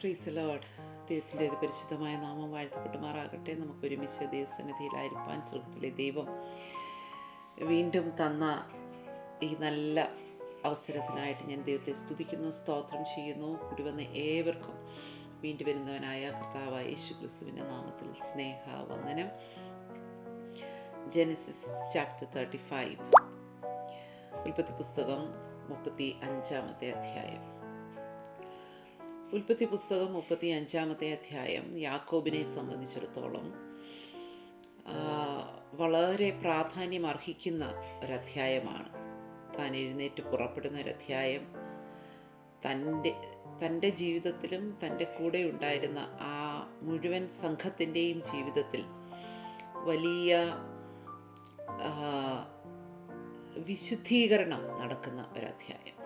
പ്രീസ് load ദൈവത്തിന്റെ പരിശുദ്ധമായ നാമം വാഴ്ത്തപ്പെട്ടുമാറാകട്ടെ. നമുക്ക് ഒരുമിച്ച് ദൈവസന്നിധിയിലായിരിക്കാൻ സുഹൃത്തിലെ ദൈവം വീണ്ടും തന്ന ഈ നല്ല അവസരത്തിനായിട്ട് ഞാൻ ദൈവത്തെ സ്തുതിക്കുന്നു സ്തോത്രം ചെയ്യുന്നു. കൂടി വന്ന ഏവർക്കും വീണ്ടും വരുന്നവനായ കർത്താവായ യേശു ക്രിസ്തുവിന്റെ നാമത്തിൽ സ്നേഹ വന്ദനം ജെനസിസ് ചാപ്റ്റർ തേർട്ടി ഫൈവ്. ഉൽപ്പത്തി പുസ്തകം മുപ്പത്തി അഞ്ചാമത്തെ അധ്യായം. ഉൽപ്പത്തി പുസ്തകം മുപ്പത്തി അഞ്ചാമത്തെ അധ്യായം യാക്കോബിനെ സംബന്ധിച്ചിടത്തോളം വളരെ പ്രാധാന്യം അർഹിക്കുന്ന ഒരധ്യായമാണ്. താൻ എഴുന്നേറ്റ് പുറപ്പെടുന്ന ഒരധ്യായം തന്റെ തന്റെ ജീവിതത്തിലും തന്റെ കൂടെ ഉണ്ടായിരുന്ന ആ മുഴുവൻ സംഘത്തിന്റെയും ജീവിതത്തിൽ വലിയ വിശുദ്ധീകരണം നടക്കുന്ന ഒരധ്യായം.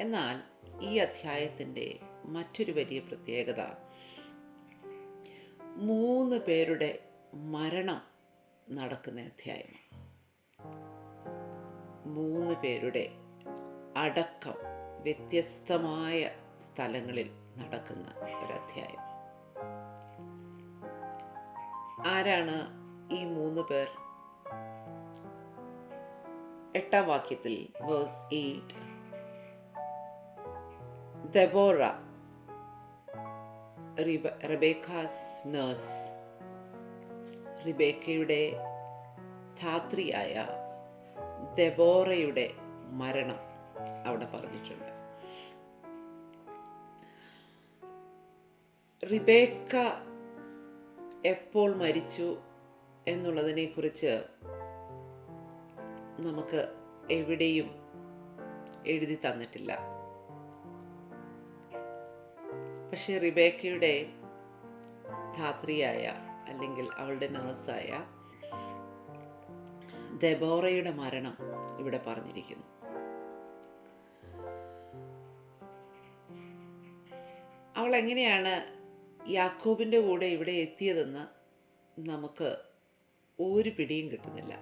എന്നാൽ ഈ അധ്യായത്തിന്റെ മറ്റൊരു വലിയ പ്രത്യേകത. മൂന്ന് പേരുടെ മരണം നടക്കുന്ന അധ്യായം മൂന്ന് പേരുടെ അടക്കം വ്യത്യസ്തമായ സ്ഥലങ്ങളിൽ നടക്കുന്ന ഒരധ്യായം. ആരാണ് ഈ മൂന്ന് പേർ? എട്ടാം വാക്യത്തിൽ verse eight. Deborah Rebecca's nurse റിബേക്കയുടെ ധാത്രിയായ ദബോറയുടെ മരണം അവിടെ പറഞ്ഞിട്ടുണ്ട്. റിബേക്ക എപ്പോൾ മരിച്ചു എന്നുള്ളതിനെക്കുറിച്ച് നമുക്ക് എവിടെയും എഴുതി തന്നിട്ടില്ല. പക്ഷെ റിബേക്കയുടെ ധാത്രിയായ അല്ലെങ്കിൽ അവളുടെ നേഴ്സായ ദബോറയുടെ മരണം ഇവിടെ പറഞ്ഞിരിക്കുന്നു. അവൾ എങ്ങനെയാണ് യാക്കോബിന്റെ കൂടെ ഇവിടെ എത്തിയതെന്ന് നമുക്ക് ഒരു പിടിയും കിട്ടുന്നില്ല.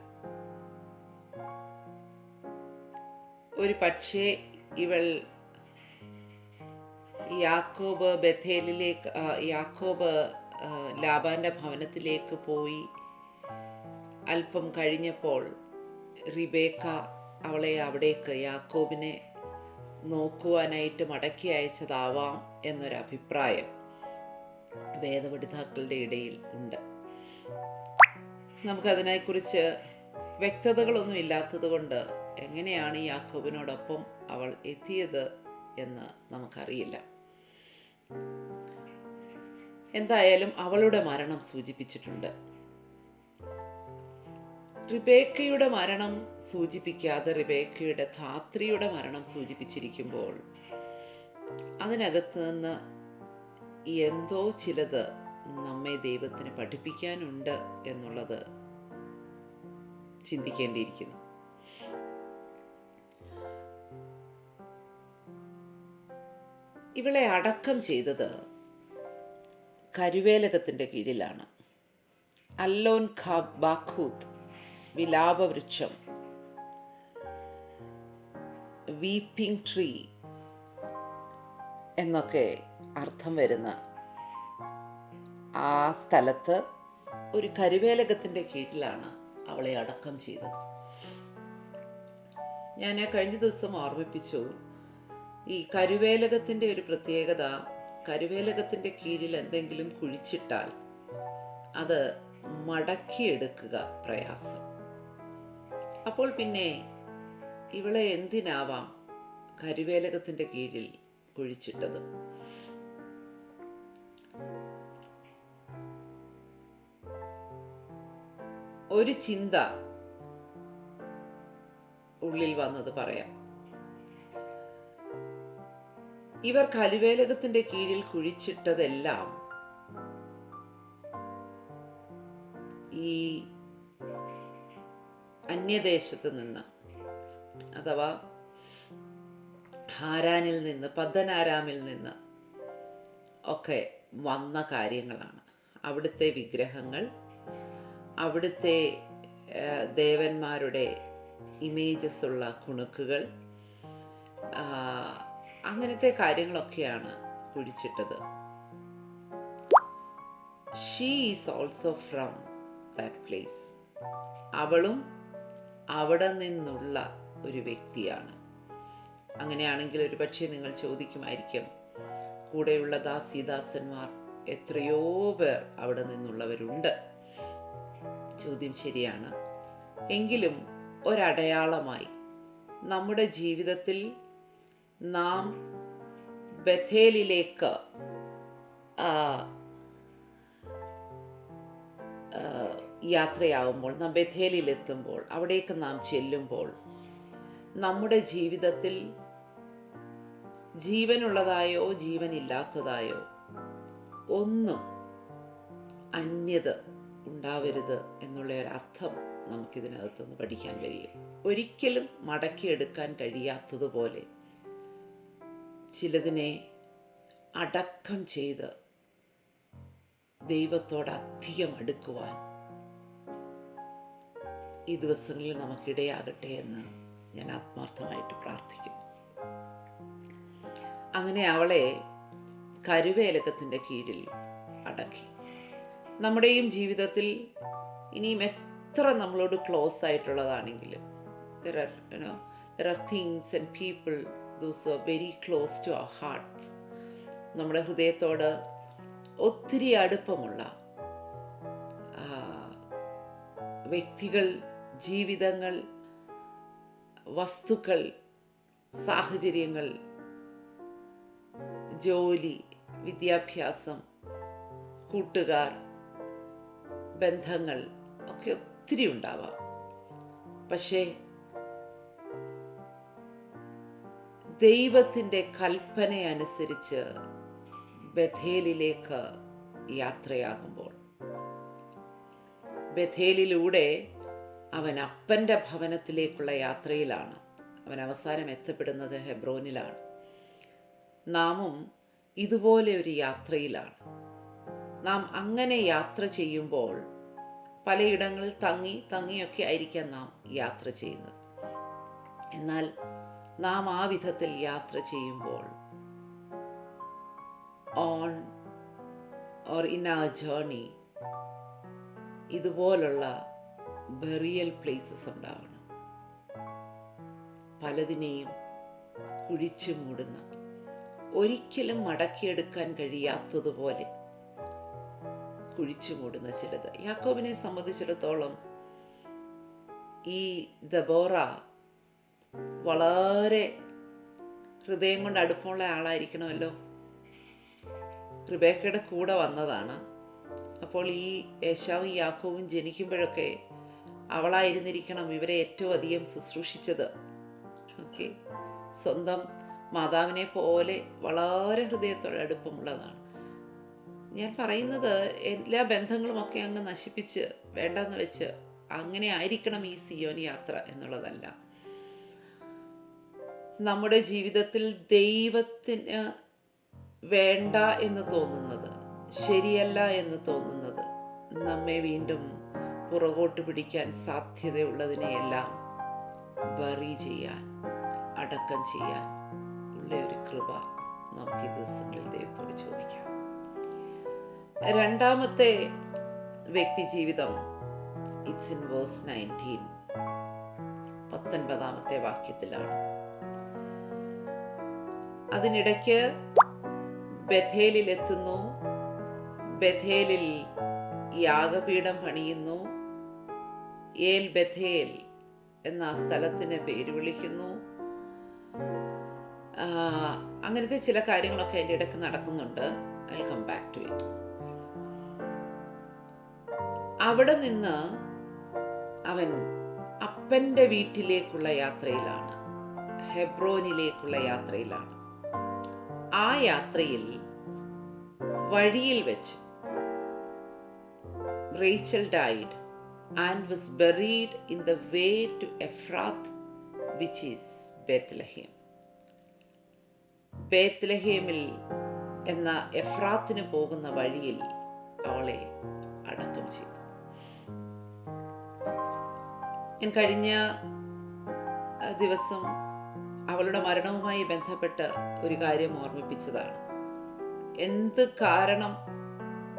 ഒരു പക്ഷേ ഇവൾ യാക്കോബ് ബഥേലിലേക്ക് യാക്കോബ് ലാബാന്റെ ഭവനത്തിലേക്ക് പോയി. അല്പം കഴിഞ്ഞപ്പോൾ റിബേക്ക അവളെ അവിടേക്ക് യാക്കോബിനെ നോക്കുവാനായിട്ട് മടക്കി അയച്ചതാവാം എന്നൊരു അഭിപ്രായം വേദപഠിതാക്കളുടെ ഇടയിൽ ഉണ്ട്. നമുക്കതിനെക്കുറിച്ച് വ്യക്തതകളൊന്നും ഇല്ലാത്തത് കൊണ്ട് എങ്ങനെയാണ് യാക്കോബിനോടൊപ്പം അവൾ എത്തിയത് എന്ന് നമുക്കറിയില്ല. എന്തായാലും അവളുടെ മരണം സൂചിപ്പിച്ചിട്ടുണ്ട്. റിബേക്കയുടെ മരണം സൂചിപ്പിക്കാതെ റിബേക്കയുടെ ധാത്രിയുടെ മരണം സൂചിപ്പിച്ചിരിക്കുമ്പോൾ അതിനകത്ത് നിന്ന് എന്തോ ചിലത് നമ്മെ ദൈവത്തിന് പഠിപ്പിക്കാനുണ്ട് എന്നുള്ളത് ചിന്തിക്കേണ്ടിയിരിക്കുന്നു. ഇവളെ അടക്കം ചെയ്തത് കരുവേലകത്തിന്റെ കീഴിലാണ്. അല്ലോൻ ഖാ വിലാപവൃക്ഷം വീപ്പിംഗ് ട്രീ എന്നൊക്കെ അർത്ഥം വരുന്ന ആ സ്ഥലത്ത് ഒരു കരുവേലകത്തിന്റെ കീഴിലാണ് അവളെ അടക്കം ചെയ്തത്. ഞാൻ കഴിഞ്ഞ ദിവസം ഓർമ്മിപ്പിച്ചു ഈ കരുവേലകത്തിന്റെ ഒരു പ്രത്യേകത കരുവേലകത്തിന്റെ കീഴിൽ എന്തെങ്കിലും കുഴിച്ചിട്ടാൽ അത് മടക്കിയെടുക്കുക പ്രയാസം. അപ്പോൾ പിന്നെ ഇവളെ എന്തിനാവാം കരുവേലകത്തിന്റെ കീഴിൽ കുഴിച്ചിട്ടത്? ഒരു ചിന്ത ഉള്ളിൽ വന്നത് പറയാം. ഇവർ കലിവേലകത്തിന്റെ കീഴിൽ കുഴിച്ചിട്ടതെല്ലാം ഈ അന്യദേശത്ത് നിന്ന് അഥവാ ഹാരാനിൽ നിന്ന് പദ്ധനാരാമിൽ നിന്ന് ഒക്കെ വന്ന കാര്യങ്ങളാണ്. അവിടുത്തെ വിഗ്രഹങ്ങൾ അവിടുത്തെ ദേവന്മാരുടെ ഇമേജസ് ഉള്ള കുണുക്കുകൾ അങ്ങനത്തെ കാര്യങ്ങളൊക്കെയാണ് കുഴിച്ചിട്ടത്. She is also from that place അവളും അവിടെ നിന്നുള്ള ഒരു വ്യക്തിയാണ്. അങ്ങനെയാണെങ്കിൽ ഒരു പക്ഷേ നിങ്ങൾ ചോദിക്കുമായിരിക്കും കൂടെയുള്ള ദാസിദാസന്മാർ എത്രയോ പേർ അവിടെ നിന്നുള്ളവരുണ്ട്. ചോദ്യം ശരിയാണ്. എങ്കിലും ഒരടയാളമായി നമ്മുടെ ജീവിതത്തിൽ നാം ബഥേലിലേക്ക് യാത്രയാവുമ്പോൾ നാം ബഥേലിലെത്തുമ്പോൾ അവിടേക്ക് നാം ചെല്ലുമ്പോൾ നമ്മുടെ ജീവിതത്തിൽ ജീവനുള്ളതായോ ജീവനില്ലാത്തതായോ ഒന്നും അന്യത ഉണ്ടാവരുത് എന്നുള്ള ഒരു അർത്ഥം നമുക്കിതിനകത്തുനിന്ന് പഠിക്കാൻ കഴിയും. ഒരിക്കലും മടക്കിയെടുക്കാൻ കഴിയാത്തതുപോലെ ചിലതിനെ അടക്കം ചെയ്ത് ദൈവത്തോട് അധികം അടുക്കുവാൻ ഈ ദിവസങ്ങളിൽ നമുക്കിടയാകട്ടെ എന്ന് ഞാൻ ആത്മാർത്ഥമായിട്ട് പ്രാർത്ഥിക്കുന്നു. അങ്ങനെ അവളെ കരുവേലകത്തിന്റെ കീഴിൽ അടക്കി. നമ്മുടെയും ജീവിതത്തിൽ ഇനിയും എത്ര നമ്മളോട് close ആയിട്ടുള്ളതാണെങ്കിലും there are you know there are things and people those are very close to our hearts നമ്മുടെ ഹൃദയത്തോട് ഒത്തിരി അടുപ്പമുള്ള വ്യക്തികൾ ജീവിതങ്ങൾ വസ്തുക്കൾ സാഹചര്യങ്ങൾ ജോലി വിദ്യാഭ്യാസം കൂട്ടുകാർ ബന്ധങ്ങൾ ഒക്കെ ഒത്തിരി ഉണ്ടാവാം. പക്ഷേ ദൈവത്തിന്റെ കൽപ്പനയനുസരിച്ച് ബഥേലിലേക്ക് യാത്രയാകുമ്പോൾ ബഥേലിലൂടെ അവൻ അപ്പന്റെ ഭവനത്തിലേക്കുള്ള യാത്രയിലാണ്. അവൻ അവസാനം എത്തപ്പെടുന്നത് ഹെബ്രോനിലാണ്. നാമും ഇതുപോലെ ഒരു യാത്രയിലാണ്. നാം അങ്ങനെ യാത്ര ചെയ്യുമ്പോൾ പലയിടങ്ങളിൽ തങ്ങി തങ്ങിയൊക്കെ ആയിരിക്കാം നാം യാത്ര ചെയ്യുന്നത്. എന്നാൽ നാം ആ വിധത്തിൽ യാത്ര ചെയ്യുമ്പോൾ on or in a journey ഇതുപോലുള്ള ബെറിയൽ പ്ലേസസ് ഉണ്ടാവണം. പലതിനെയും കുഴിച്ചു മൂടുന്ന ഒരിക്കലും മടക്കിയെടുക്കാൻ കഴിയാത്തതുപോലെ കുഴിച്ചു മൂടുന്ന ചിലത്. യാക്കോബിനെ സംബന്ധിച്ചിടത്തോളം ഈ ദബോറ വളരെ ഹൃദയം കൊണ്ട് അടുപ്പമുള്ള ആളായിരിക്കണമല്ലോ. റിബേക്കയുടെ കൂടെ വന്നതാണ്. അപ്പോൾ ഈ യേശാവും യാക്കോവും ജനിക്കുമ്പോഴൊക്കെ അവളായിരുന്നിരിക്കണം ഇവരെ ഏറ്റവും അധികം ശുശ്രൂഷിച്ചത്. ഓക്കെ. സ്വന്തം മാതാവിനെ പോലെ വളരെ ഹൃദയത്തോടെ അടുപ്പമുള്ളതാണ്. ഞാൻ പറയുന്നത് എല്ലാ ബന്ധങ്ങളുമൊക്കെ അങ്ങ് നശിപ്പിച്ച് വേണ്ടെന്ന് വെച്ച് അങ്ങനെ ആയിരിക്കണം ഈ സിയോൻ യാത്ര എന്നുള്ളതല്ല. നമ്മുടെ ജീവിതത്തിൽ ദൈവത്തിന് വേണ്ട എന്ന് തോന്നുന്നത് ശരിയല്ല എന്ന് തോന്നുന്നത് നമ്മെ വീണ്ടും പുറകോട്ട് പിടിക്കാൻ സാധ്യതയുള്ളതിനെയെല്ലാം ബറി ചെയ്യാൻ അടക്കം ചെയ്യാൻ ഉള്ള ഒരു കൃപ നമുക്ക് ഈ ദിവസങ്ങളിൽ ദൈവത്തോട് ചോദിക്കാം. രണ്ടാമത്തെ വ്യക്തി ജീവിതം ഇറ്റ്സ് ഇൻ വേഴ്സ് നയന്റീൻ പത്തൊൻപതാമത്തെ വാക്യത്തിലാണ്. അതിനിടയ്ക്ക് ബഥേലിൽ എത്തുന്നു ബഥേലിൽ യാഗപീഠം പണിയുന്നു. ഏൽ ബഥേൽ എന്ന ആ സ്ഥലത്തിന് പേര് വിളിക്കുന്നു. അങ്ങനത്തെ ചില കാര്യങ്ങളൊക്കെ അതിന്റെ ഇടയ്ക്ക് നടക്കുന്നുണ്ട്. I come back to it. അവിടെ നിന്ന് അവൻ അപ്പന്റെ വീട്ടിലേക്കുള്ള യാത്രയിലാണ്. ഹെബ്രോനിലേക്കുള്ള യാത്രയിലാണ്. ആ യാത്രയിൽ വഴിയിൽ വെച്ച് Rachel died and was buried in the way to Ephrath which is Bethlehem ബേത്ലഹേമിൽ എന്ന എഫ്രാത്തിന് പോകുന്ന വഴിയിൽ അവളെ അടക്കം ചെയ്തു. ഞാൻ കഴിഞ്ഞ ദിവസം അവളുടെ മരണവുമായി ബന്ധപ്പെട്ട് ഒരു കാര്യം ഓർമ്മിപ്പിച്ചതാണ്. എന്ത് കാരണം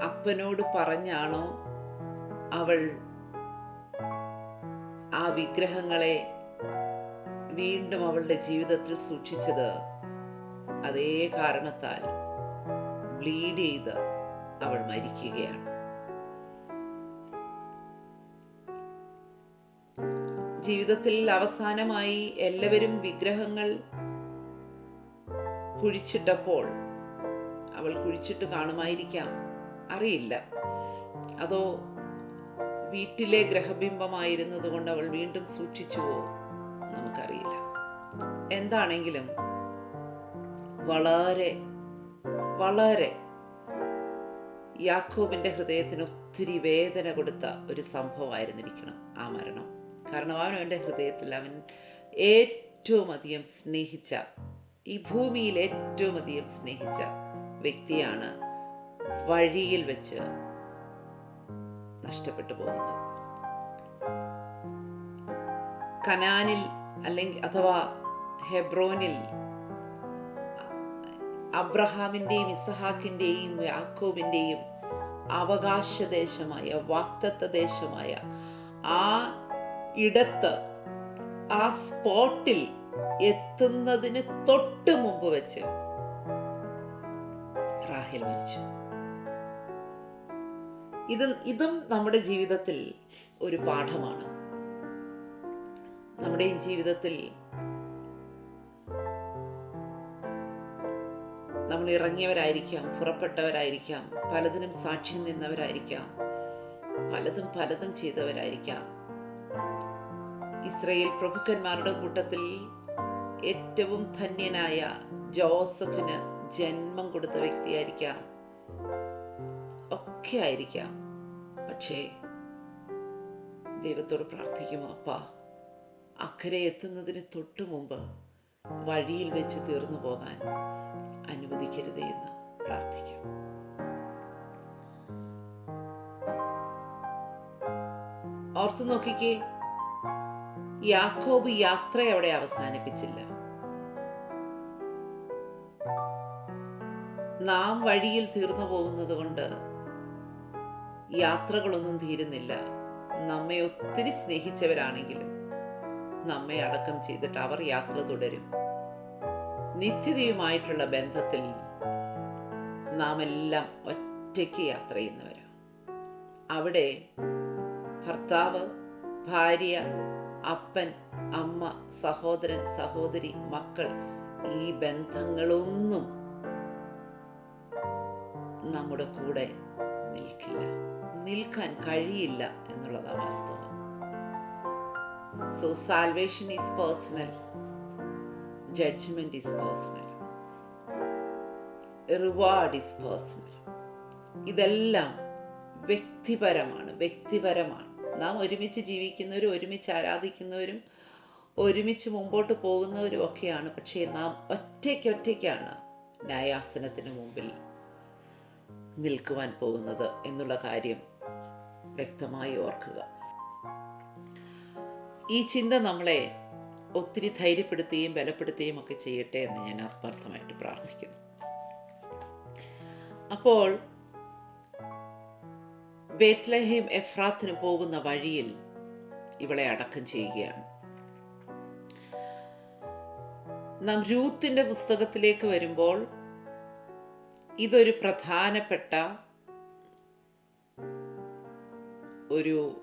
അപ്പനോട് പറഞ്ഞാണോ അവൾ ആ വിഗ്രഹങ്ങളെ വീണ്ടും അവളുടെ ജീവിതത്തിൽ സൂക്ഷിച്ചത്? അതേ കാരണത്താൽ ബ്ലീഡ് ചെയ്ത് അവൾ മരിക്കുകയാണ്. ജീവിതത്തിൽ അവസാനമായി എല്ലാവരും വിഗ്രഹങ്ങൾ കുഴിച്ചിട്ടപ്പോൾ അവൾ കുഴിച്ചിട്ട് കാണുമായിരിക്കാം. അറിയില്ല. അതോ വീട്ടിലെ ഗ്രഹബിംബമായിരുന്നത് കൊണ്ട് അവൾ വീണ്ടും സൂക്ഷിച്ചുവോ നമുക്കറിയില്ല. എന്താണെങ്കിലും വളരെ വളരെ യാക്കോബിന്റെ ഹൃദയത്തിന് ഒത്തിരി വേദന കൊടുത്ത ഒരു സംഭവമായിരുന്നിരിക്കണം ആ മരണം. കാരണം അവൻ അവന്റെ ഹൃദയത്തിൽ അവൻ ഏറ്റവും അധികം സ്നേഹിച്ച ഈ ഭൂമിയിൽ ഏറ്റവും അധികം സ്നേഹിച്ച വ്യക്തിയാണ് വഴിയിൽ വെച്ച് നഷ്ടപ്പെട്ടു പോകുന്നത്. കനാനിൽ അല്ലെങ്കിൽ അഥവാ ഹെബ്രോനിൽ അബ്രഹാമിന്റെയും ഇസഹാക്കിന്റെയും യാക്കോബിന്റെയും അവകാശദേശമായ വാക്തത്വ ദേശമായ ആ ഇടത്ത് ആ സ്പോട്ടിൽ എത്തുന്നതിന് തൊട്ട് മുമ്പ് വെച്ച് റാഹിൽ മരിച്ചു. ഇത് ഇതും നമ്മുടെ ജീവിതത്തിൽ ഒരു പാഠമാണ്. നമ്മുടെ ഈ ജീവിതത്തിൽ നമ്മൾ ഇറങ്ങിയവരായിരിക്കാം പുറപ്പെട്ടവരായിരിക്കാം പലതിനും സാക്ഷ്യം നിന്നവരായിരിക്കാം പലതും പലതും ചെയ്തവരായിരിക്കാം. ഇസ്രയേൽ പ്രഭുക്കന്മാരുടെ കൂട്ടത്തിൽ ഏറ്റവും ധന്യനായ ജോസഫിന് ജന്മം കൊടുത്ത വ്യക്തിയായിരിക്കാം. ഒക്കെ ആയിരിക്കാം. പക്ഷേ ദൈവത്തോട് പ്രാർത്ഥിക്കുമോ? അപ്പാ അക്കരെ എത്തുന്നതിന് തൊട്ടു മുമ്പ് വഴിയിൽ വെച്ച് തീർന്നു പോകാൻ അനുവദിക്കരുതേ എന്ന് പ്രാർത്ഥിക്കും. ഓർത്തു നോക്കിക്കേ യാക്കോബ് യാത്ര അവിടെ അവസാനിപ്പിച്ചില്ല. നാം വഴിയിൽ തീർന്നു പോകുന്നത് കൊണ്ട് യാത്രകളൊന്നും തീരുന്നില്ല. നമ്മെ ഒത്തിരി സ്നേഹിച്ചവരാണെങ്കിലും നമ്മെ അടക്കം ചെയ്തിട്ട് അവർ യാത്ര തുടരും. നിത്യതയുമായിട്ടുള്ള ബന്ധത്തിൽ നാം എല്ലാം ഒറ്റയ്ക്ക് യാത്ര ചെയ്യുന്നവരാണ് അവിടെ ഭർത്താവ് ഭാര്യ അപ്പൻ അമ്മ സഹോദരൻ സഹോദരി മക്കൾ ഈ ബന്ധങ്ങളൊന്നും നമ്മുടെ കൂടെ നിൽക്കില്ല. നിൽക്കാൻ കഴിയില്ല എന്നുള്ളതാണ് വാസ്തവം. So salvation is personal judgment is personal reward is personal ഇതെല്ലാം വ്യക്തിപരമാണ് വ്യക്തിപരമാണ്. നാം ഒരുമിച്ച് ജീവിക്കുന്നവരും ഒരുമിച്ച് ആരാധിക്കുന്നവരും ഒരുമിച്ച് മുമ്പോട്ട് പോകുന്നവരും ഒക്കെയാണ്. പക്ഷേ നാം ഒറ്റയ്ക്ക് ഒറ്റയ്ക്കാണ് ന്യായാസനത്തിന് മുമ്പിൽ നിൽക്കുവാൻ പോകുന്നത് എന്നുള്ള കാര്യം വ്യക്തമായി ഓർക്കുക. ഈ ചിന്ത നമ്മളെ ഒത്തിരി ധൈര്യപ്പെടുത്തുകയും ബലപ്പെടുത്തുകയും ഒക്കെ ചെയ്യട്ടെ എന്ന് ഞാൻ ആത്മാർത്ഥമായിട്ട് പ്രാർത്ഥിക്കുന്നു. അപ്പോൾ ബേത്ലഹേം എഫ്രാത്തിന് പോകുന്ന വഴിയിൽ ഇവളെ അടക്കം ചെയ്യുകയാണ്. നാം രൂത്തിന്റെ പുസ്തകത്തിലേക്ക് വരുമ്പോൾ ഇതൊരു പ്രധാനപ്പെട്ട ഒരു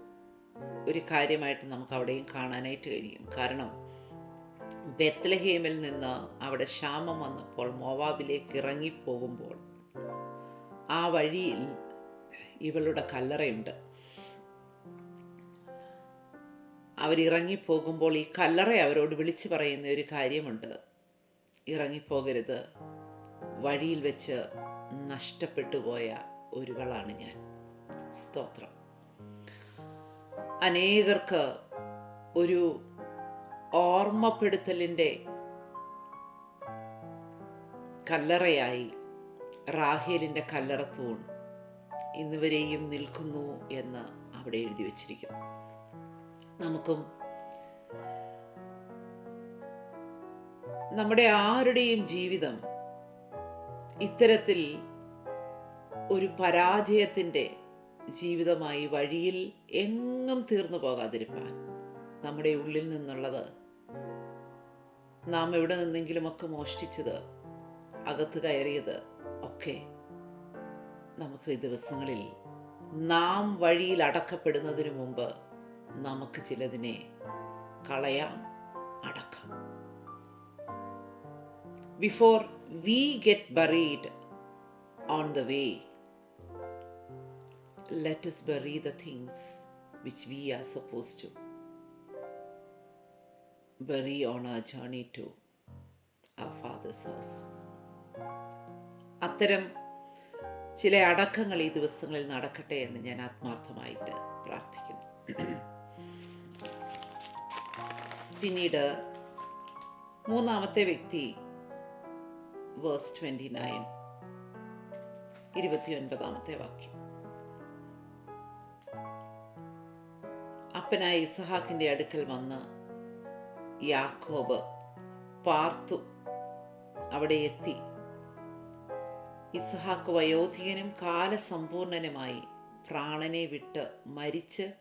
ഒരു കാര്യമായിട്ട് നമുക്ക് അവിടെയും കാണാനായിട്ട് കഴിയും. കാരണം ബെത്ലഹേമിൽ നിന്ന് അവിടെ ക്ഷാമം വന്നപ്പോൾ മോവാബിലേക്ക് ഇറങ്ങിപ്പോകുമ്പോൾ ആ വഴിയിൽ ഇവളുടെ കല്ലറയുണ്ട്. അവരിറങ്ങിപ്പോകുമ്പോൾ ഈ കല്ലറ അവരോട് വിളിച്ചു പറയുന്ന ഒരു കാര്യമുണ്ട്. ഇറങ്ങിപ്പോകരുത്. വഴിയിൽ വെച്ച് നഷ്ടപ്പെട്ടു പോയ ഒരുവളാണ് ഞാൻ. സ്തോത്രം. അനേകർക്ക് ഒരു ഓർമ്മപ്പെടുത്തലിന്റെ കല്ലറയായി റാഹേലിന്റെ കല്ലറത്തൂൺ ഇന്നുവരെയും നിൽക്കുന്നു എന്ന് അവിടെ എഴുതി വച്ചിരിക്കുന്നു. നമുക്കും നമ്മുടെ ആരുടെയും ജീവിതം ഇത്തരത്തിൽ ഒരു പരാജയത്തിന്റെ ജീവിതമായി വഴിയിൽ എങ്ങും തീർന്നു പോകാതിരിപ്പാൻ നമ്മുടെ ഉള്ളിൽ നിന്നുള്ളത് നാം എവിടെ നിന്നെങ്കിലുമൊക്കെ മോഷ്ടിച്ചത് അകത്ത് കയറിയത് ഒക്കെ നമുക്ക് ഈ ദിവസങ്ങളിൽ നാം വഴിയിൽ അടക്കപ്പെടുന്നതിന് മുമ്പ് നമുക്ക് ചിലതിനെ കളയാം അടക്കാം. Before we get buried on the way let let's bury the things which we are suppose to bury on a journey to our father's house അത്തരം ചില അടക്കങ്ങൾ ഈ ദിവസങ്ങളിൽ നടക്കട്ടെ എന്ന് ഞാൻ ആത്മാർത്ഥമായിട്ട് പ്രാർത്ഥിക്കുന്നു. പിന്നീട് മൂന്നാമത്തെ വ്യക്തി വേഴ്സ് ട്വന്റി നയൻ ഇരുപത്തിയൊൻപതാമത്തെ വാക്യം. അപ്പനായ ഇസഹാക്കിന്റെ അടുക്കൽ വന്ന് യാക്കോബ് പാർത്തു അവിടെ എത്തി. ഇസഹാക്ക് വയോധികനും കാലസമ്പൂർണനുമായി പ്രാണനെ വിട്ട് മരിച്ച്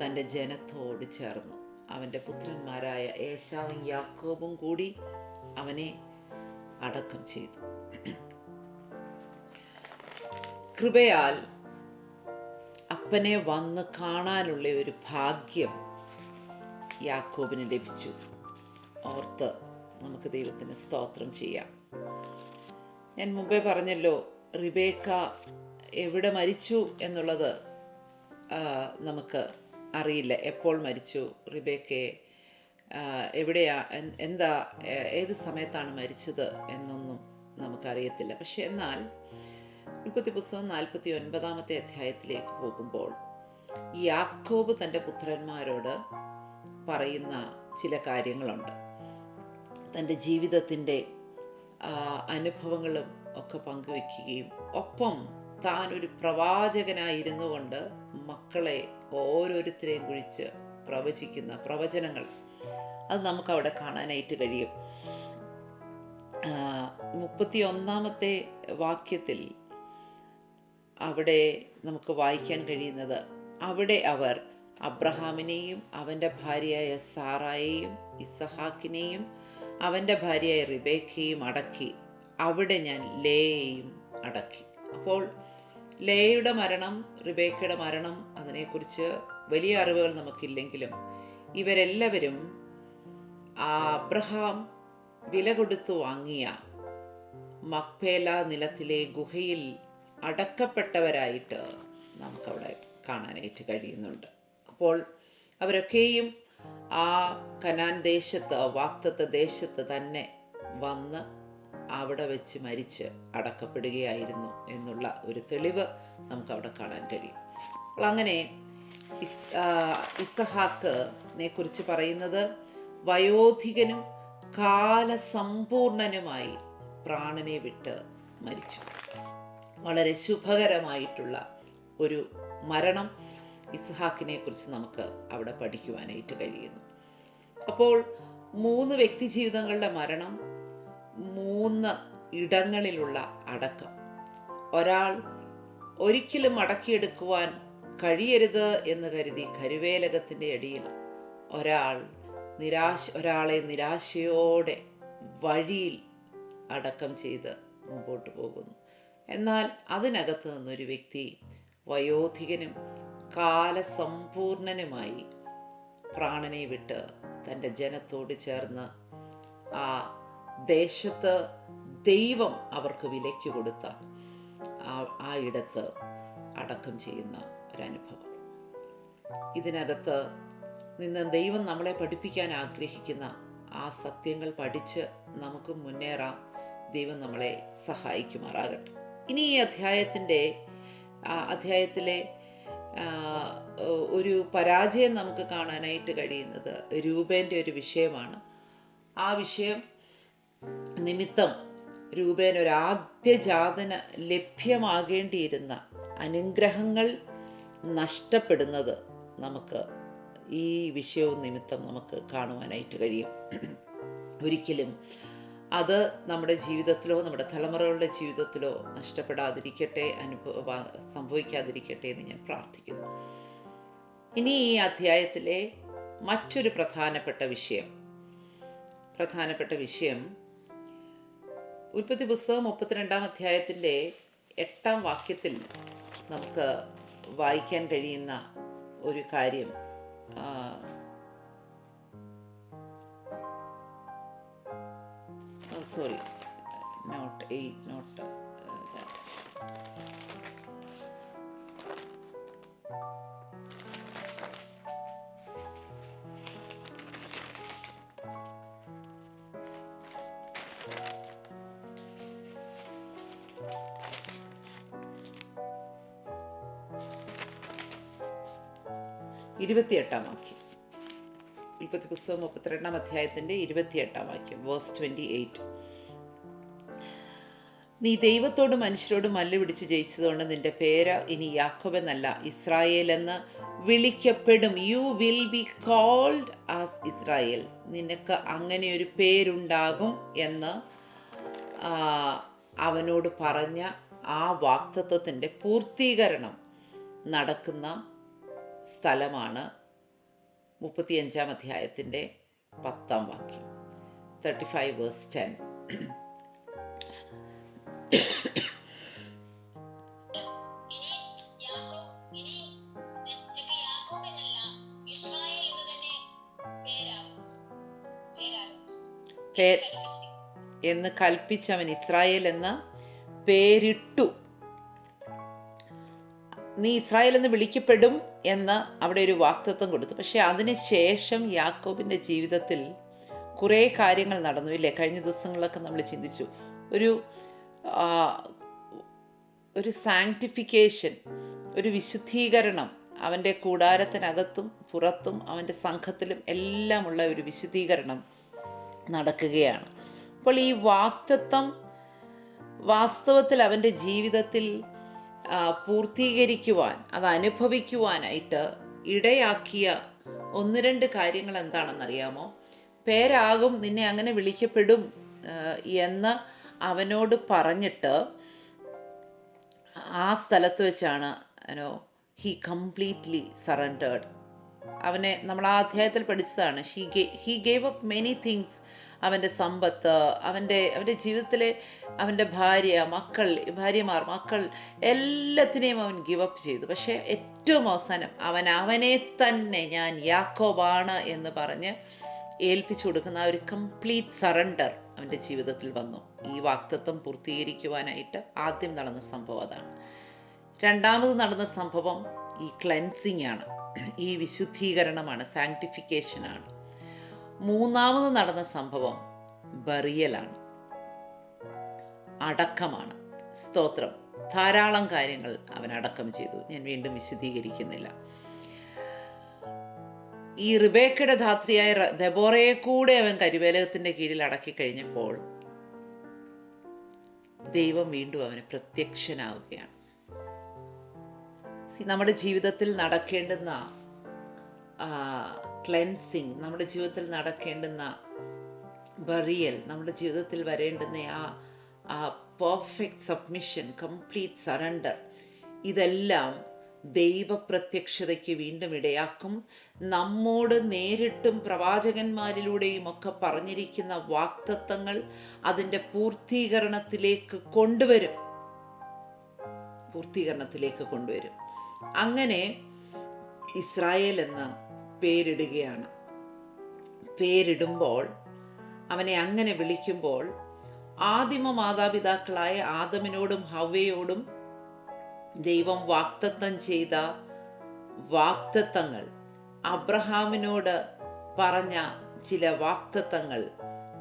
തന്റെ ജനത്തോട് ചേർന്നു. അവന്റെ പുത്രന്മാരായ ഏശാവും യാക്കോബും കൂടി അവനെ അടക്കം ചെയ്തു. കൃപയാൽ അപ്പനെ വന്ന് കാണാനുള്ള ഒരു ഭാഗ്യം യാക്കോബിന് ലഭിച്ചു. ഓർത്ത് നമുക്ക് ദൈവത്തിന് സ്തോത്രം ചെയ്യാം. ഞാൻ മുമ്പേ പറഞ്ഞല്ലോ റിബേക്ക എവിടെ മരിച്ചു എന്നുള്ളത് നമുക്ക് അറിയില്ല. എപ്പോൾ മരിച്ചു? റിബേക്കയെ എവിടെയാ എന്താ ഏത് സമയത്താണ് മരിച്ചത് എന്നൊന്നും നമുക്കറിയത്തില്ല. പക്ഷെ എന്നാൽ ഉൽപ്പത്തി പുസ്തകം നാൽപ്പത്തി ഒൻപതാമത്തെ അധ്യായത്തിലേക്ക് പോകുമ്പോൾ യാക്കോബ് തന്റെ പുത്രന്മാരോട് പറയുന്ന ചില കാര്യങ്ങളുണ്ട്. തന്റെ ജീവിതത്തിന്റെ അനുഭവങ്ങളും ഒക്കെ പങ്കുവെക്കുകയും ഒപ്പം താൻ ഒരു പ്രവാചകനായിരുന്നു കൊണ്ട് മക്കളെ ഓരോരുത്തരെയും കുഴിച്ച് പ്രവചിക്കുന്ന പ്രവചനങ്ങൾ അത് നമുക്ക് അവിടെ കാണാനായിട്ട് കഴിയും. മുപ്പത്തി ഒന്നാമത്തെ വാക്യത്തിൽ അവിടെ നമുക്ക് വായിക്കാൻ കഴിയുന്നത് അവിടെ അവർ അബ്രഹാമിനെയും അവന്റെ ഭാര്യയായ സാറായെയും ഇസഹാക്കിനെയും അവന്റെ ഭാര്യയായ റിബേക്കയും അടക്കി അവിടെ ഞാൻ ലേയെയും അടക്കി. അപ്പോൾ ലേയുടെ മരണം റിബേക്കയുടെ മരണം അതിനെക്കുറിച്ച് വലിയ അറിവുകൾ നമുക്കില്ലെങ്കിലും ഇവരെല്ലാവരും അബ്രഹാം വില കൊടുത്തു വാങ്ങിയ മക്പേല നിലത്തിലെ ഗുഹയിൽ അടക്കപ്പെട്ടവരായിട്ട് നമുക്കവിടെ കാണാനായിട്ട് കഴിയുന്നുണ്ട്. അപ്പോൾ അവരൊക്കെയും ആ കനാൻ ദേശത്ത് വാക്തത്വ ദേശത്ത് തന്നെ വന്ന് അവിടെ വെച്ച് മരിച്ച് അടക്കപ്പെടുകയായിരുന്നു എന്നുള്ള ഒരു തെളിവ് നമുക്ക് അവിടെ കാണാൻ കഴിയും. അപ്പോൾ അങ്ങനെ ഇസ് ഇസഹാക്കിനെ കുറിച്ച് പറയുന്നത് വയോധികനും കാലസമ്പൂർണനുമായി പ്രാണനെ വിട്ട് മരിച്ചു. വളരെ ശുഭകരമായിട്ടുള്ള ഒരു മരണം ഇസ്ഹാക്കിനെ കുറിച്ച് നമുക്ക് അവിടെ പഠിക്കുവാനായിട്ട് കഴിയുന്നു. അപ്പോൾ മൂന്ന് വ്യക്തി ജീവിതങ്ങളുടെ മരണം മൂന്ന് ഇടങ്ങളിലുള്ള അടക്കം. ഒരാൾ ഒരിക്കലും അടക്കിയെടുക്കുവാൻ കഴിയരുത് എന്ന് കരുതി കരുവേലകത്തിന്റെ അടിയിൽ ഒരാൾ നിരാശ ഒരാളെ നിരാശയോടെ വഴിയിൽ അടക്കം ചെയ്ത് മുമ്പോട്ട് പോകുന്നു. എന്നാൽ അതിനകത്ത് നിന്നൊരു വ്യക്തി വയോധികനും കാലസമ്പൂർണനുമായി പ്രാണനെ വിട്ട് തന്റെ ജനത്തോട് ചേർന്ന് ആ ദേശത്ത് ദൈവം അവർക്ക് വിലയ്ക്ക് കൊടുത്ത ആ ഇടത്ത് അടക്കം ചെയ്യുന്ന ഒരനുഭവം. ഇതിനകത്ത് നിന്ന് ദൈവം നമ്മളെ പഠിപ്പിക്കാൻ ആഗ്രഹിക്കുന്ന ആ സത്യങ്ങൾ പഠിച്ച് നമുക്ക് മുന്നേറാം. ദൈവം നമ്മളെ സഹായിക്കുമാറാകട്ടെ. ഇനി ഈ അധ്യായത്തിന്റെ അധ്യായത്തിലെ ഒരു പരാജയം നമുക്ക് കാണാനായിട്ട് കഴിയുന്നത് രൂപേന്റെ ഒരു വിഷയമാണ്. ആ വിഷയം നിമിത്തം രൂപേൻ ഒരു ആദ്യജാതന് ലഭ്യമാകേണ്ടിയിരുന്ന അനുഗ്രഹങ്ങൾ നഷ്ടപ്പെടുന്നത് നമുക്ക് ഈ വിഷയവും നിമിത്തം നമുക്ക് കാണുവാനായിട്ട് കഴിയും. ഒരിക്കലും അത് നമ്മുടെ ജീവിതത്തിലോ നമ്മുടെ തലമുറകളുടെ ജീവിതത്തിലോ നഷ്ടപ്പെടാതിരിക്കട്ടെ അനുഭവ സംഭവിക്കാതിരിക്കട്ടെ എന്ന് ഞാൻ പ്രാർത്ഥിക്കുന്നു. ഇനി ഈ അധ്യായത്തിലെ മറ്റൊരു പ്രധാനപ്പെട്ട വിഷയം. പ്രധാനപ്പെട്ട വിഷയം ഉൽപ്പത്തി പുസ്തകം മുപ്പത്തിരണ്ടാം അധ്യായത്തിന്റെ എട്ടാം വാക്യത്തിൽ നമുക്ക് വായിക്കാൻ കഴിയുന്ന ഒരു കാര്യം സോറി നോട്ട് എയ്റ്റ് നോട്ട് ഇരുപത്തിയെട്ടാം വാക്യം. ഉൽപ്പത്തി പുസ്തകം മുപ്പത്തിരണ്ടാം അധ്യായത്തിന്റെ ഇരുപത്തിയെട്ടാം വാക്യം വേഴ്സ് ട്വന്റി എയ്റ്റ് നീ ദൈവത്തോടും മനുഷ്യരോടും മല്ലുപിടിച്ച് ജയിച്ചതുകൊണ്ട് നിന്റെ പേര് ഇനി യാക്കോബെന്നല്ല ഇസ്രായേൽ എന്ന് വിളിക്കപ്പെടും. You will be called as Israel നിനക്ക് അങ്ങനെ ഒരു പേരുണ്ടാകും എന്ന് അവനോട് പറഞ്ഞ ആ വാക്തത്വത്തിന്റെ പൂർത്തീകരണം നടക്കുന്ന സ്ഥലമാണ് മുപ്പത്തിയഞ്ചാം അധ്യായത്തിന്റെ പത്താം വാക്യം തേർട്ടി ഫൈവ് വേഴ്സ് ടെൻ എന്ന് കൽപ്പിച്ചവൻ ഇസ്രായേൽ എന്ന പേരിട്ടു. നീ ഇസ്രായേൽ എന്ന് വിളിക്കപ്പെടും എന്ന് അവിടെ ഒരു വാക്തത്വം കൊടുത്തു. പക്ഷേ അതിന് ശേഷം യാക്കോബിന്റെ ജീവിതത്തിൽ കുറേ കാര്യങ്ങൾ നടന്നു ഇല്ലേ? കഴിഞ്ഞ ദിവസങ്ങളിലൊക്കെ നമ്മൾ ചിന്തിച്ചു. ഒരു ഒരു സാങ്ക്ടിഫിക്കേഷൻ ഒരു വിശുദ്ധീകരണം അവന്റെ കൂടാരത്തിനകത്തും പുറത്തും അവന്റെ സംഘത്തിലും എല്ലാമുള്ള ഒരു വിശുദ്ധീകരണം നടക്കുകയാണ്. അപ്പോൾ ഈ വാക്തത്വം വാസ്തവത്തിൽ അവന്റെ ജീവിതത്തിൽ പൂർത്തീകരിക്കുവാൻ അത് അനുഭവിക്കുവാനായിട്ട് ഇടയാക്കിയ ഒന്ന് രണ്ട് കാര്യങ്ങൾ എന്താണെന്നറിയാമോ? പേരാകും നിന്നെ അങ്ങനെ വിളിക്കപ്പെടും എന്ന് അവനോട് പറഞ്ഞിട്ട് ആ സ്ഥലത്ത് വെച്ചാണ് നോ ഹി കംപ്ലീറ്റ്ലി സറണ്ടേഡ് അവനെ നമ്മൾ ആ അധ്യായത്തിൽ പഠിച്ചതാണ് he gay he gave up many things അവന്റെ സമ്പത്ത് അവന്റെ അവന്റെ ജീവിതത്തിലെ അവന്റെ ഭാര്യ മക്കൾ ഭാര്യമാർ മക്കൾ എല്ലാത്തിനെയും അവൻ ഗിവ് അപ്പ് ചെയ്തു. പക്ഷേ ഏറ്റവും അവസാനം അവൻ അവനെ തന്നെ ഞാൻ യാക്കോബാണ് എന്ന് പറഞ്ഞ് ഏൽപ്പിച്ചു കൊടുക്കുന്ന ഒരു കംപ്ലീറ്റ് സറണ്ടർ അവന്റെ ജീവിതത്തിൽ വന്നു. ഈ വാക്തത്വം പൂർത്തീകരിക്കുവാനായിട്ട് ആദ്യം നടന്ന സംഭവം അതാണ്. രണ്ടാമത് നടന്ന സംഭവം ഈ ക്ലെൻസിങ് ആണ്. ഈ വിശുദ്ധീകരണമാണ് സാങ്ക്ടിഫിക്കേഷനാണ് മൂന്നാമത് നടന്ന സംഭവം ബറിയലാണ്. അടക്കമാണ്. സ്തോത്രം. ധാരാളം കാര്യങ്ങൾ അവൻ അടക്കം ചെയ്തു. ഞാൻ വീണ്ടും വിശദീകരിക്കുന്നില്ല. ഈ റിബേക്കയുടെ ധാത്രിയായ ദബോറയെ കൂടെ അവൻ കരിവേലകത്തിന്റെ കീഴിൽ അടക്കി കഴിഞ്ഞപ്പോൾ ദൈവം വീണ്ടും അവന് പ്രത്യക്ഷനാവുകയാണ്. നമ്മുടെ ജീവിതത്തിൽ നടക്കേണ്ടുന്ന ക്ലെൻസിങ് നമ്മുടെ ജീവിതത്തിൽ നടക്കേണ്ടുന്ന ബറിയൽ നമ്മുടെ ജീവിതത്തിൽ വരേണ്ടുന്ന ആ ആ പെർഫെക്റ്റ് സബ്മിഷൻ കംപ്ലീറ്റ് സറണ്ടർ ഇതെല്ലാം ദൈവപ്രത്യക്ഷതയ്ക്ക് വീണ്ടും ഇടയാക്കും. നമ്മോട് നേരിട്ടും പ്രവാചകന്മാരിലൂടെയും ഒക്കെ പറഞ്ഞിരിക്കുന്ന വാക്തത്വങ്ങൾ അതിന്റെ പൂർത്തീകരണത്തിലേക്ക് കൊണ്ടുവരും. പൂർത്തീകരണത്തിലേക്ക് കൊണ്ടുവരും. അങ്ങനെ ഇസ്രായേൽ എന്ന പേരിടുകയാണ്. പേരിടുമ്പോൾ അവനെ അങ്ങനെ വിളിക്കുമ്പോൾ ആദിമ മാതാപിതാക്കളായ ആദമിനോടും ഹവയോടും ദൈവം വാക്തത്വം ചെയ്ത വാക്തത്വങ്ങൾ അബ്രഹാമിനോട് പറഞ്ഞ ചില വാക്തത്വങ്ങൾ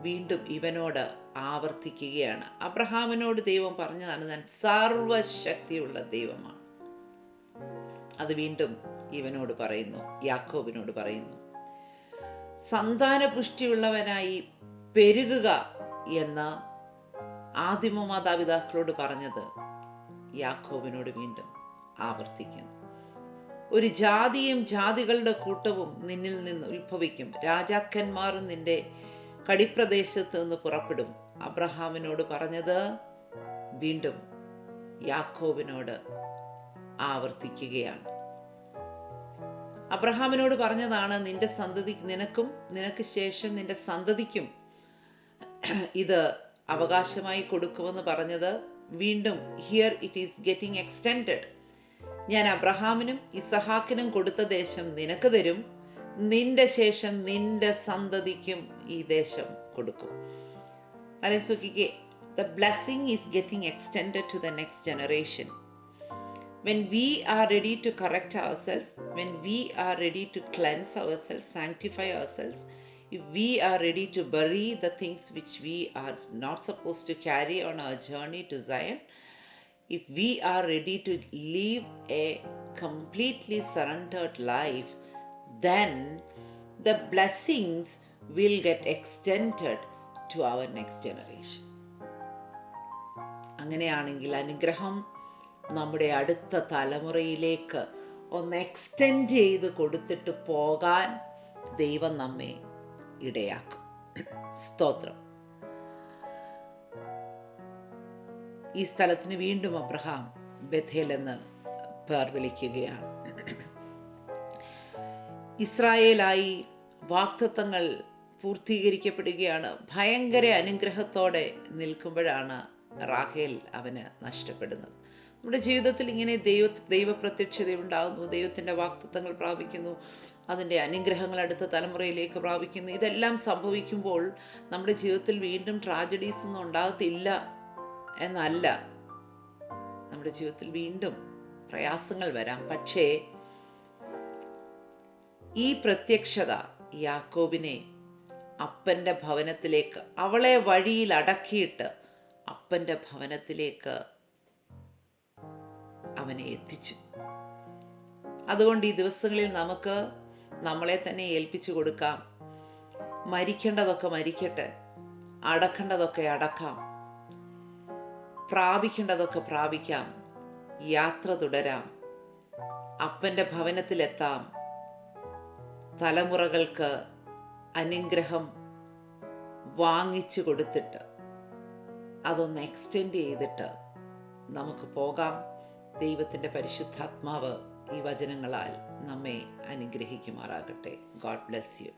വീണ്ടും ഇവനോട് ആവർത്തിക്കുകയാണ്. അബ്രഹാമിനോട് ദൈവം പറഞ്ഞതാണ് ഞാൻ സർവശക്തിയുള്ള ദൈവമാണ്. അത് വീണ്ടും ഇവനോട് പറയുന്നു യാക്കോബിനോട് പറയുന്നു സന്താനപുഷ്ടിയുള്ളവനായി പെരുകുക എന്ന് ആദിമ മാതാപിതാക്കളോട് പറഞ്ഞത് യാക്കോബിനോട് വീണ്ടും ആവർത്തിക്കുന്നു. ഒരു ജാതിയും ജാതികളുടെ കൂട്ടവും നിന്നിൽ നിന്ന് ഉത്ഭവിക്കും. രാജാക്കന്മാരും നിന്റെ കടിപ്രദേശത്ത് നിന്ന് പുറപ്പെടും. അബ്രഹാമിനോട് പറഞ്ഞത് വീണ്ടും യാക്കോബിനോട് ആവർത്തിക്കുകയാണ്. അബ്രഹാമിനോട് പറഞ്ഞതാണ് നിന്റെ സന്തതി നിനക്കും നിനക്ക് ശേഷം നിന്റെ സന്തതിക്കും ഇത് അവകാശമായി കൊടുക്കുമെന്ന് പറഞ്ഞത്. വീണ്ടും here it is getting extended ഞാൻ അബ്രഹാമിനും ഇസഹാക്കിനും കൊടുത്ത ദേശം നിനക്ക് തരും. നിന്റെ ശേഷം നിന്റെ സന്തതിക്കും ഈ ദേശം കൊടുക്കും. ആലോചിക്കുക the blessing is getting extended to the next generation when we are ready to correct ourselves, when we are ready to cleanse ourselves, sanctify ourselves, if we are ready to bury the things which we are not supposed to carry on our journey to Zion, if we are ready to live a completely surrendered life, then the blessings will get extended to our next generation. അങ്ങനെയാണെങ്കിൽ അനുഗ്രഹം നമ്മുടെ അടുത്ത തലമുറയിലേക്ക് ഒന്ന് extend ചെയ്ത് കൊടുത്തിട്ട് പോകാൻ ദൈവം നമ്മെ ഇടയാക്കും. സ്തോത്രം. ഈ സ്ഥലത്തിന് വീണ്ടും അബ്രഹാം ബഥേൽ എന്ന് പേർ വിളിക്കുകയാണ്. ഇസ്രായേലായി വാക്തത്വങ്ങൾ പൂർത്തീകരിക്കപ്പെടുകയാണ്. ഭയങ്കര അനുഗ്രഹത്തോടെ നിൽക്കുമ്പോഴാണ് റാഹേൽ അവന് നഷ്ടപ്പെടുന്നത്. നമ്മുടെ ജീവിതത്തിൽ ഇങ്ങനെ ദൈവ ദൈവപ്രത്യക്ഷത ഉണ്ടാകുന്നു ദൈവത്തിന്റെ വാക്തത്വങ്ങൾ പ്രാപിക്കുന്നു അതിന്റെ അനുഗ്രഹങ്ങൾ അടുത്ത തലമുറയിലേക്ക് പ്രാപിക്കുന്നു. ഇതെല്ലാം സംഭവിക്കുമ്പോൾ നമ്മുടെ ജീവിതത്തിൽ വീണ്ടും ട്രാജഡീസ് ഒന്നും ഉണ്ടാകത്തില്ല എന്നല്ല. നമ്മുടെ ജീവിതത്തിൽ വീണ്ടും പ്രയാസങ്ങൾ വരാം. പക്ഷേ ഈ പ്രത്യക്ഷത യാക്കോബിനെ അപ്പന്റെ ഭവനത്തിലേക്ക് അവളെ വഴിയിൽ അടക്കിയിട്ട് അപ്പന്റെ ഭവനത്തിലേക്ക് അവനെ എത്തിച്ചു. അതുകൊണ്ട് ഈ ദിവസങ്ങളിൽ നമുക്ക് നമ്മളെ തന്നെ ഏൽപ്പിച്ചു കൊടുക്കാം. മരിക്കേണ്ടതൊക്കെ മരിക്കട്ടെ അടക്കേണ്ടതൊക്കെ അടക്കാം പ്രാപിക്കേണ്ടതൊക്കെ പ്രാപിക്കാം യാത്ര തുടരാം അപ്പന്റെ ഭവനത്തിലെത്താം തലമുറകൾക്ക് അനുഗ്രഹം വാങ്ങിച്ചു കൊടുത്തിട്ട് അതൊന്ന് എക്സ്റ്റെൻഡ് ചെയ്തിട്ട് നമുക്ക് പോകാം. ദൈവത്തിന്റെ പരിശുദ്ധാത്മാവ് ഈ വചനങ്ങളാൽ നമ്മെ അനുഗ്രഹിക്കുമാറാകട്ടെ. God bless you